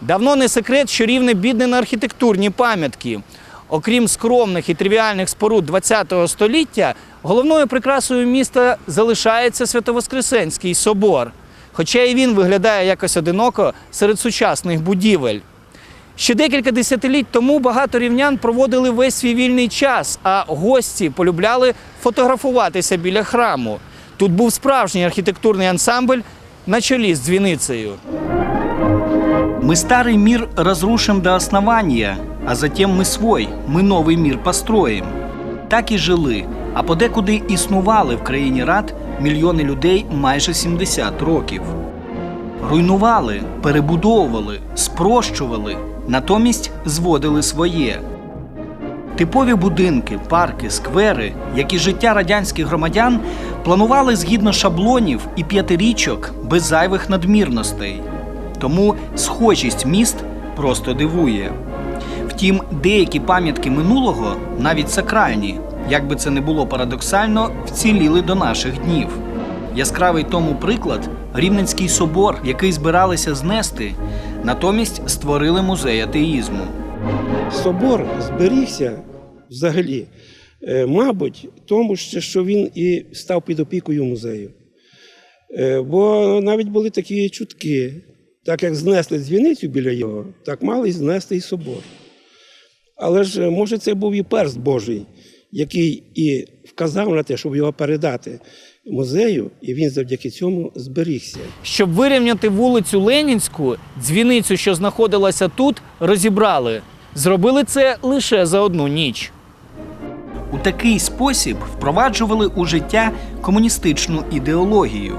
Давно не секрет, що рівне бідне на архітектурні пам'ятки. Окрім скромних і тривіальних споруд ХХ століття, головною прикрасою міста залишається Святовоскресенський собор. Хоча і він виглядає якось одиноко серед сучасних будівель. Ще декілька десятиліть тому багато рівнян проводили весь свій вільний час, а гості полюбляли фотографуватися біля храму. Тут був справжній архітектурний ансамбль на чолі з дзвіницею. Мы старый мир разрушим до основания, а затем ми свой, ми новий мір построїм. Так і жили, а подекуди існували в країні рад мільйони людей майже 70 років. Руйнували, перебудовували, спрощували, натомість зводили своє. Типові будинки, парки, сквери, як і життя радянських громадян, планували згідно шаблонів і п'ятирічок без зайвих надмірностей. Тому схожість міст просто дивує. Втім, деякі пам'ятки минулого, навіть сакральні, як би це не було парадоксально, вціліли до наших днів. Яскравий тому приклад Рівненський собор, який збиралися знести, натомість створили музей атеїзму. собор зберігся взагалі, е, мабуть, тому що він і став під опікою музею. Е, Бо навіть були такі чутки, так як знесли дзвіницю біля його, так мали й знести і собор. Але ж, може, це був і перст Божий, який і вказав на те, щоб його передати музею, і він завдяки цьому зберігся. Щоб вирівняти вулицю Ленінську, дзвіницю, що знаходилася тут, розібрали. Зробили це лише за одну ніч. У такий спосіб впроваджували у життя комуністичну ідеологію.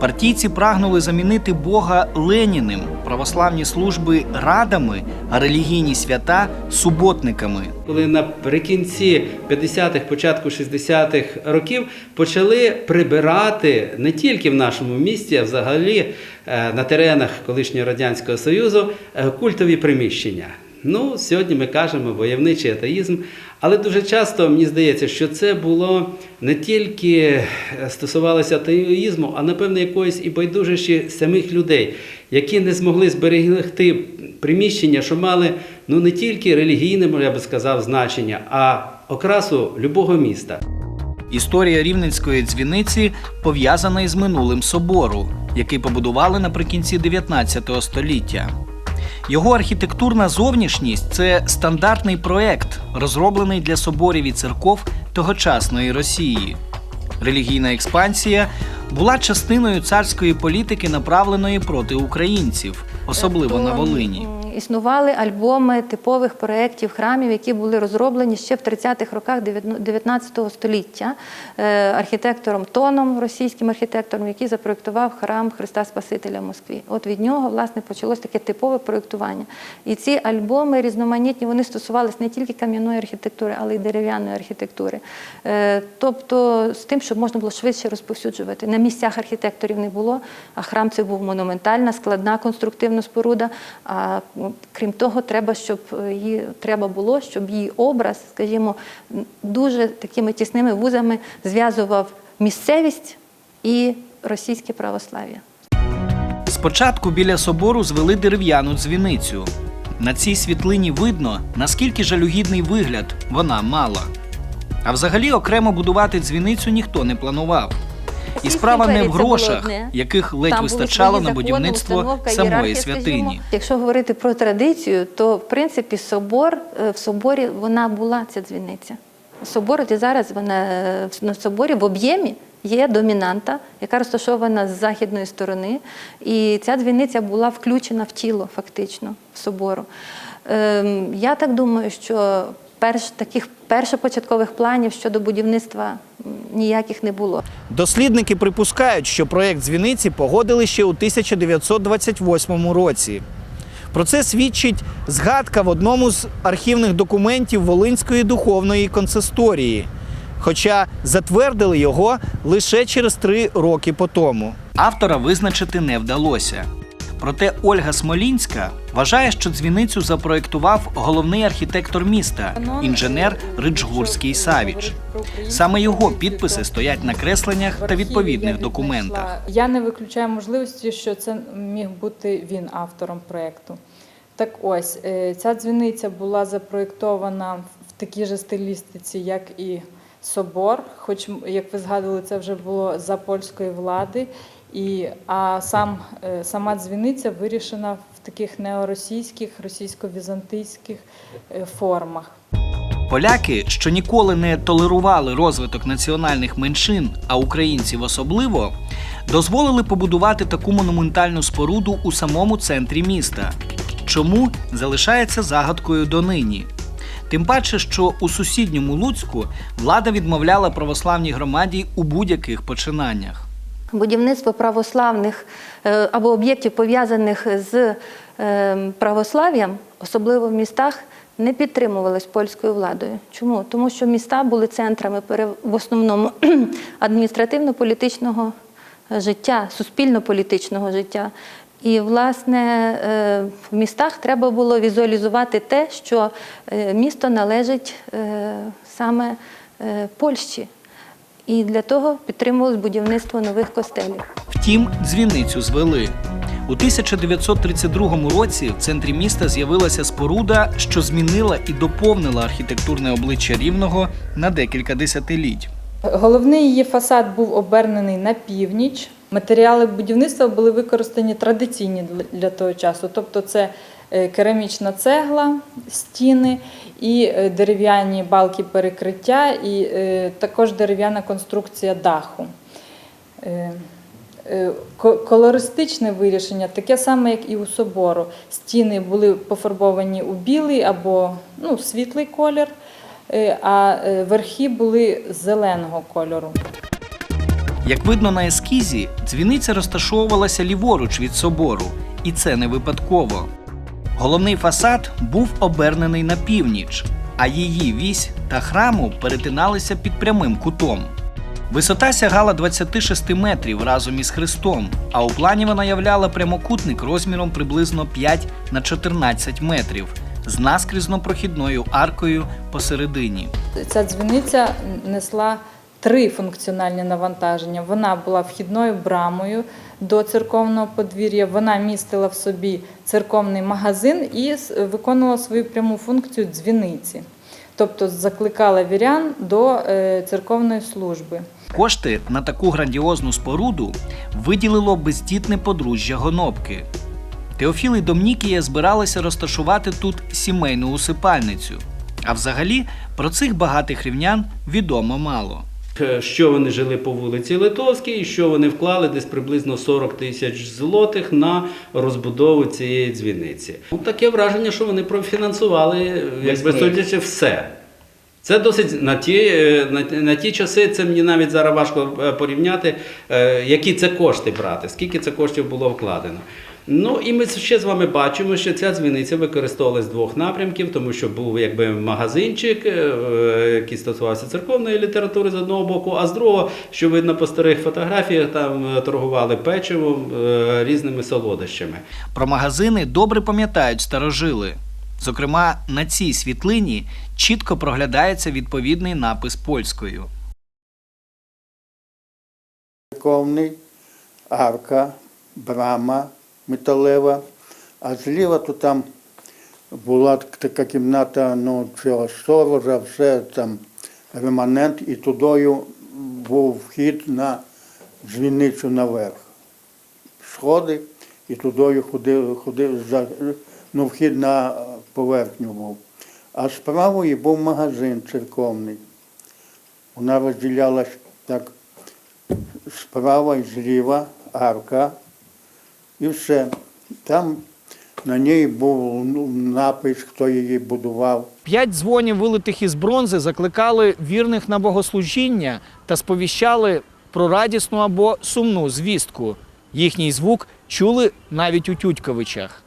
Партійці прагнули замінити Бога Леніним, православні служби радами, а релігійні свята суботниками. Коли наприкінці 50-х, початку 60-х років почали прибирати не тільки в нашому місті, а взагалі е, на теренах колишнього Радянського Союзу е, культові приміщення. Ну, сьогодні ми кажемо войовничий атеїзм, але дуже часто мені здається, що це було не тільки е, стосувалося атеїзму, а напевно якоїсь і байдужості самих людей, які не змогли зберегти приміщення, що мали ну не тільки релігійне, я би сказав, значення, а окрасу любого міста. Історія рівненської дзвіниці пов'язана із минулим собору, який побудували наприкінці 19 століття. Його архітектурна зовнішність це стандартний проект, розроблений для соборів і церков тогочасної Росії. Релігійна експансія була частиною царської політики, направленої проти українців, особливо на Волині. Існували альбоми типових проєктів храмів, які були розроблені ще в 30-х роках 19 століття е, архітектором Тоном, російським архітектором, який запроєктував храм Христа Спасителя в Москві. От від нього власне почалось таке типове проєктування. І ці альбоми різноманітні вони стосувалися не тільки кам'яної архітектури, але й дерев'яної архітектури. Е, Тобто з тим, щоб можна було швидше розповсюджувати. На місцях архітекторів не було, а храм це був монументальна, складна конструктивна споруда. А крім того, треба, щоб е, її треба було, щоб її образ, скажімо, дуже такими тісними вузами зв'язував місцевість і російське православ'я. Спочатку біля собору звели дерев'яну дзвіницю. На цій світлині видно, наскільки жалюгідний вигляд вона мала. А взагалі окремо будувати дзвіницю ніхто не планував. І справа не в грошах, яких ледь вистачало на будівництво самої святині. Якщо говорити про традицію, то в принципі собор е, в соборі вона була ця дзвіниця. Собор, де зараз вона е, на соборі в об'ємі є домінанта, яка розташована з західної сторони, і ця дзвіниця була включена в тіло фактично в собору. Ем, Я так думаю, що перш таких першопочаткових планів щодо будівництва ніяких не було. Дослідники припускають, що проєкт дзвіниці погодили ще у 1928 році. Про це свідчить згадка в одному з архівних документів Волинської духовної консисторії. Хоча затвердили його лише через три роки по тому. Автора визначити не вдалося. Проте Ольга Смолінська вважає, що дзвіницю запроектував головний архітектор міста, інженер Риджгурський Савіч. Саме його підписи стоять на кресленнях та відповідних документах. Я не виключаю можливості, що це міг бути він автором проєкту. Так ось, е, ця дзвіниця була запроєктована в такій же стилістиці, як і собор, хоч, як ви згадували, це вже було за польської влади. І, а сам, е, сама дзвіниця вирішена в таких неоросійських, російсько-візантийських е, формах. Поляки, що ніколи не толерували розвиток національних меншин, а українців особливо, дозволили побудувати таку монументальну споруду у самому центрі міста. Чому залишається загадкою донині? Тим паче, що у сусідньому Луцьку влада відмовляла православній громаді у будь-яких починаннях. Будівництво православних е, або об'єктів, пов'язаних з е, православ'ям, особливо в містах, не підтримувалось польською владою. Чому? Тому що міста були центрами в основному адміністративно-політичного е, життя, суспільно-політичного життя. І, власне, в містах треба було візуалізувати те, що місто належить саме Польщі. І для того підтримувалось будівництво нових костелів. Втім, дзвіницю звели. У 1932 році в центрі міста з'явилася споруда, що змінила і доповнила архітектурне обличчя рівного на декілька десятиліть. Головний її фасад був обернений на північ. Матеріали будівництва були використані традиційні для- того часу, тобто це керамічна цегла, стіни і е, дерев'яні балки перекриття, і е, також дерев'яна конструкція даху. Е, е, ко- Колористичне вирішення таке саме, як і у собору. Стіни були пофарбовані у білий або ну, світлий колір, е, а е, верхи були зеленого кольору. Як видно на ескізі, дзвіниця розташовувалася ліворуч від собору, і це не випадково. Головний фасад був обернений на північ, а її вісь та храму перетиналися під прямим кутом. Висота сягала 26 метрів разом із хрестом, а у плані вона являла прямокутник розміром приблизно 5 на 14 метрів з наскрізно-прохідною аркою посередині. Ця дзвіниця несла три функціональні навантаження. Вона була вхідною брамою до церковного подвір'я, вона містила в собі церковний магазин і виконувала свою пряму функцію дзвіниці, тобто закликала вірян до е, церковної служби. Кошти на таку грандіозну споруду виділило бездітне подружжя Гонопки. Теофіл і Домнікія збиралися розташувати тут сімейну усипальницю. А взагалі про цих багатих рівнян відомо мало. Е, Що вони жили по вулиці Литовській, і що вони вклали десь приблизно 40 тисяч злотих на розбудову цієї дзвіниці. Ну, таке враження, що вони профінансували, е, якби судячи, все. Це досить на ті, е, на, на ті часи, це мені навіть зараз важко порівняти, які це кошти брати, скільки це коштів було вкладено. Ну і ми ще з вами бачимо, що ця дзвіниця використовувалась з двох напрямків, тому що був якби магазинчик, е, який стосувався церковної літератури з одного боку, а з другого, що видно по старих фотографіях, там е, торгували печивом, е, різними солодощами. Про магазини добре пам'ятають старожили. Зокрема, на цій світлині чітко проглядається відповідний напис польською. церковний, арка, брама металева, а зліва то там була така кімната ну, цього сторожа, все там реманент, і тудою був вхід на дзвіницю наверх. Сходи, і тудою ходив, ходив за, ну, вхід на поверхню був. А з правої був магазин церковний. Вона розділялась так справа і зліва арка, і все. Там на ній був ну, напис, хто її будував. П'ять дзвонів, вилитих із бронзи, закликали вірних на богослужіння та сповіщали про радісну або сумну звістку. Їхній звук чули навіть у Тютьковичах.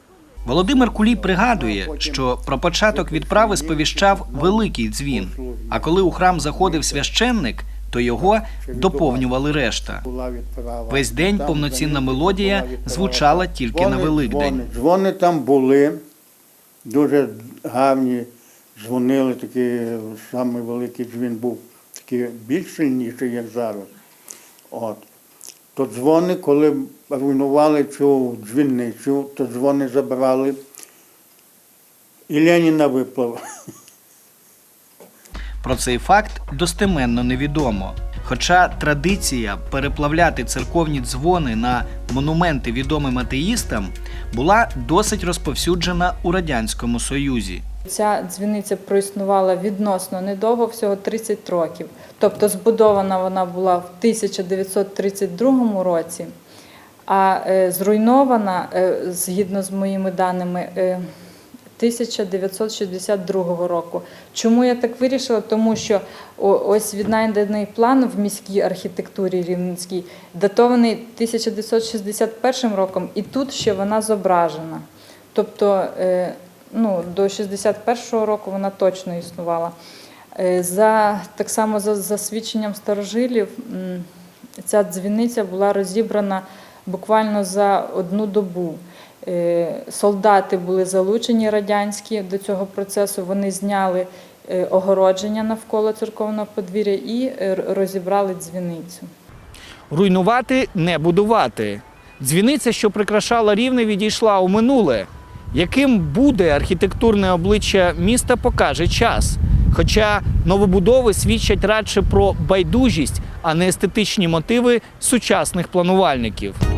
Володимир Кулій пригадує, що про початок відправи сповіщав великий дзвін. А коли у храм заходив священник, то його доповнювали решта. Весь день повноцінна мелодія звучала тільки на Великдень. Дзвони, там були, дуже гарні. Дзвонили такі, самий великий дзвін був такий більш сильніший, як зараз. От. То дзвони, коли руйнували цю дзвіницю, то дзвони забрали и Ленина выплыла. Про цей факт достеменно невідомо. Хоча традиція переплавляти церковні дзвони на монументи відомим атеїстам була досить розповсюджена у Радянському Союзі. Ця дзвіниця проіснувала відносно недовго, всього 30 років. Тобто збудована вона була в 1932 році, а е, зруйнована, е, згідно з моїми даними, е, 1962 року. Чому я так вирішила? Тому що ось віднайдений план в міській архітектурі Рівненській датований 1961 роком, і тут ще вона зображена. Тобто е, ну, до 61-го року вона точно існувала. Е, За, так само за, за свідченням старожилів, ця дзвіниця була розібрана буквально за одну добу. Е, Солдати були залучені радянські до цього процесу, вони зняли е, огородження навколо церковного подвір'я і е, розібрали дзвіницю. Руйнувати не будувати. Дзвіниця, що прикрашала рівне, відійшла у минуле. Яким буде архітектурне обличчя міста, покаже час. Хоча новобудови свідчать радше про байдужість, а не естетичні мотиви сучасних планувальників.